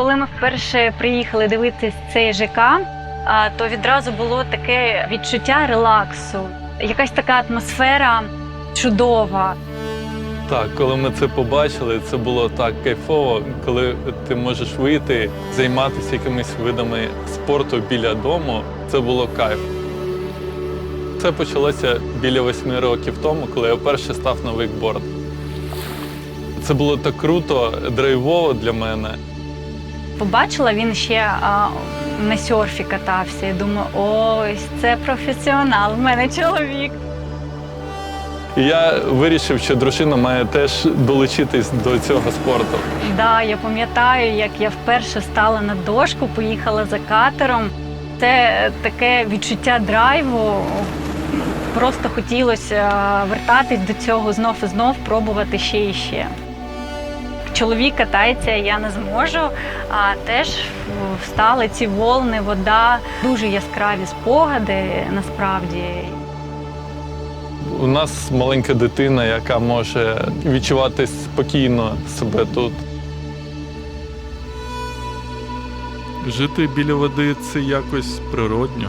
Коли ми вперше приїхали дивитись цей ЖК, то відразу було таке відчуття релаксу, якась така атмосфера чудова. Так, коли ми це побачили, це було так кайфово, коли ти можеш вийти, займатися якимись видами спорту біля дому. Це було кайф. Це почалося біля восьми років тому, коли я вперше став на вейкборд. Це було так круто, драйвово для мене. Побачила, він ще а, на серфі катався. І думаю, ось це професіонал, в мене чоловік. І я вирішив, що дружина має теж долучитись до цього спорту. Да, я пам'ятаю, як я вперше стала на дошку, поїхала за катером. Це таке відчуття драйву. Просто хотілося вертатись до цього знов і знов, пробувати ще і ще. Чоловік катається, я не зможу. А теж встали ці волни, вода, дуже яскраві спогади насправді. У нас маленька дитина, яка може відчувати спокійно себе тут. Жити біля води це якось природньо.